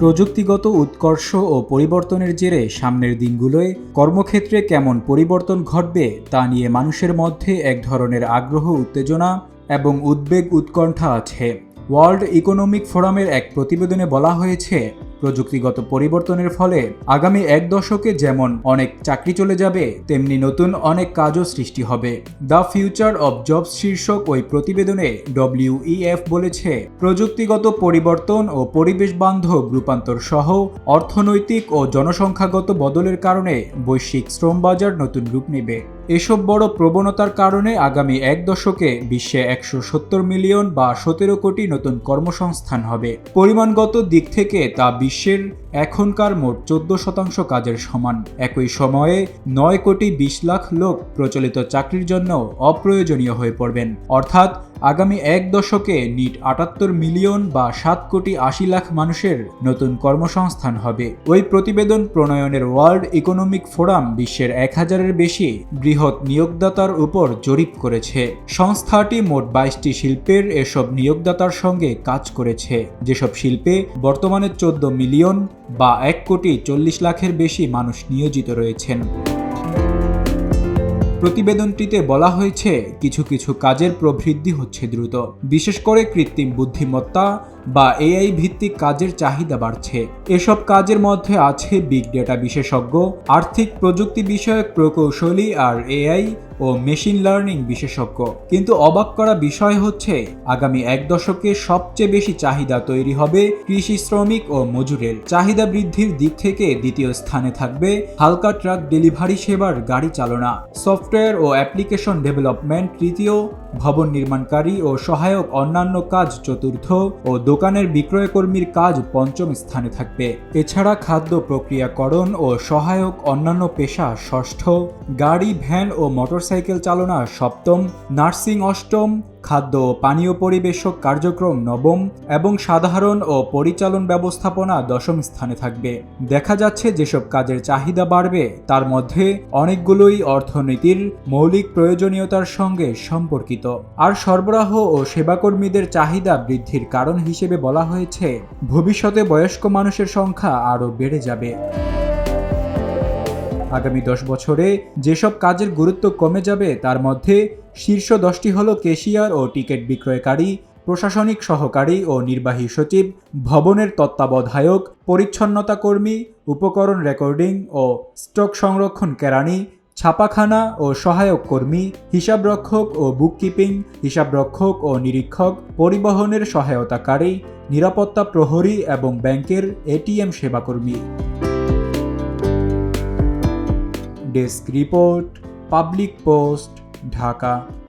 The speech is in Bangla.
প্রযুক্তিগত উৎকর্ষ ও পরিবর্তনের জেরে সামনের দিনগুলোয় কর্মক্ষেত্রে কেমন পরিবর্তন ঘটবে তা নিয়ে মানুষের মধ্যে এক ধরনের আগ্রহ, উত্তেজনা এবং উদ্বেগ উৎকণ্ঠা আছে। ওয়ার্ল্ড ইকোনমিক ফোরামের এক প্রতিবেদনে বলা হয়েছে প্রযুক্তিগত পরিবর্তনের ফলে আগামী এক দশকে যেমন অনেক চাকরি চলে যাবে, তেমনি নতুন অনেক কাজও সৃষ্টি হবে। দ্য ফিউচার অব জবস শীর্ষক ওই প্রতিবেদনে ডব্লিউইএফ বলেছে, প্রযুক্তিগত পরিবর্তন ও পরিবেশ বান্ধব রূপান্তর সহ অর্থনৈতিক ও জনসংখ্যাগত বদলের কারণে বৈশ্বিক শ্রম বাজার নতুন রূপ নেবে। এসব বড় প্রবণতার কারণে আগামী এক দশকে বিশ্বে একশো সত্তর মিলিয়ন বা সতেরো কোটি নতুন কর্মসংস্থান হবে। পরিমাণগত দিক থেকে তা বিশ্বের এখনকার মোট চোদ্দ শতাংশ কাজের সমান। একই সময়ে নয় কোটি বিশ লাখ লোক প্রচলিত চাকরির জন্য অপ্রয়োজনীয় হয়ে পড়বেন। অর্থাৎ আগামী এক দশকে নিট আটাত্তর মিলিয়ন বা সাত কোটি আশি লাখ মানুষের নতুন কর্মসংস্থান হবে। ওই প্রতিবেদন প্রণয়নের ওয়ার্ল্ড ইকোনমিক ফোরাম বিশ্বের এক হাজারের বেশি বৃহৎ নিয়োগদাতার উপর জরিপ করেছে। সংস্থাটি মোট বাইশটি শিল্পের এসব নিয়োগদাতার সঙ্গে কাজ করেছে। যেসব শিল্পে বর্তমানে চোদ্দ মিলিয়ন বা এক কোটি চল্লিশ লাখের বেশি মানুষ নিয়োজিত রয়েছেন। প্রতিবেদনটিতে বলা হয়েছে কিছু কিছু কাজের প্রবৃদ্ধি হচ্ছে দ্রুত। বিশেষ করে কৃত্রিম বুদ্ধিমত্তা বা এআই ভিত্তিক কাজের চাহিদা বাড়ছে। এসব কাজের মধ্যে আছে বিগ ডেটা বিশেষজ্ঞ, আর্থিক প্রযুক্তি বিষয়ক প্রকৌশলী আর এআই ও মেশিন লার্নিং বিশেষজ্ঞ। কিন্তু অবাক করা বিষয় হচ্ছে, আগামী এক দশকে সবচেয়ে বেশি চাহিদা তৈরি হবে কৃষি শ্রমিক ও মজুরের। চাহিদা বৃদ্ধির দিক থেকে দ্বিতীয় স্থানে থাকবে হালকা ট্রাক ডেলিভারি সেবার গাড়ি চালনা। সফটওয়্যার ও অ্যাপ্লিকেশন ডেভেলপমেন্ট, তৃতীয় ভবন নির্মাণকারী ও সহায়ক অন্যান্য কাজ চতুর্থ ও দোকানের বিক্রয়কর্মীর কাজ পঞ্চম স্থানে থাকবে। এছাড়া খাদ্য প্রক্রিয়াকরণ ও সহায়ক অন্যান্য পেশা ষষ্ঠ, গাড়ি, ভ্যান ও মোটরসাইকেল চালনা সপ্তম, নার্সিং অষ্টম খাদ্য ও পানীয় পরিবেশক কার্যক্রম নবম এবং সাধারণ ও পরিচালন ব্যবস্থাপনা দশম স্থানে থাকবে। দেখা যাচ্ছে যেসব কাজের চাহিদা বাড়বে, তার মধ্যে অনেকগুলোই অর্থনীতির মৌলিক প্রয়োজনীয়তার সঙ্গে সম্পর্কিত। আর সরবরাহ ও সেবাকর্মীদের চাহিদা বৃদ্ধির কারণ হিসেবে বলা হয়েছে, ভবিষ্যতে বয়স্ক মানুষের সংখ্যা আরও বেড়ে যাবে। আগামী দশ বছরে যেসব কাজের গুরুত্ব কমে যাবে, তার মধ্যে শীর্ষ দশটি হল কেশিয়ার ও টিকিট বিক্রয়কারী, প্রশাসনিক সহকারী ও নির্বাহী সচিব, ভবনের তত্ত্বাবধায়ক, পরিচ্ছন্নতা কর্মী, উপকরণ রেকর্ডিং ও স্টক সংরক্ষণ কেরানি ছাপাখানা ও সহায়ক কর্মী, হিসাবরক্ষক ও বুককিপিং হিসাবরক্ষক ও নিরীক্ষক, পরিবহনের সহায়তাকারী, নিরাপত্তা প্রহরী এবং ব্যাংকের ATM সেবাকর্মী। Desk report public post Dhaka.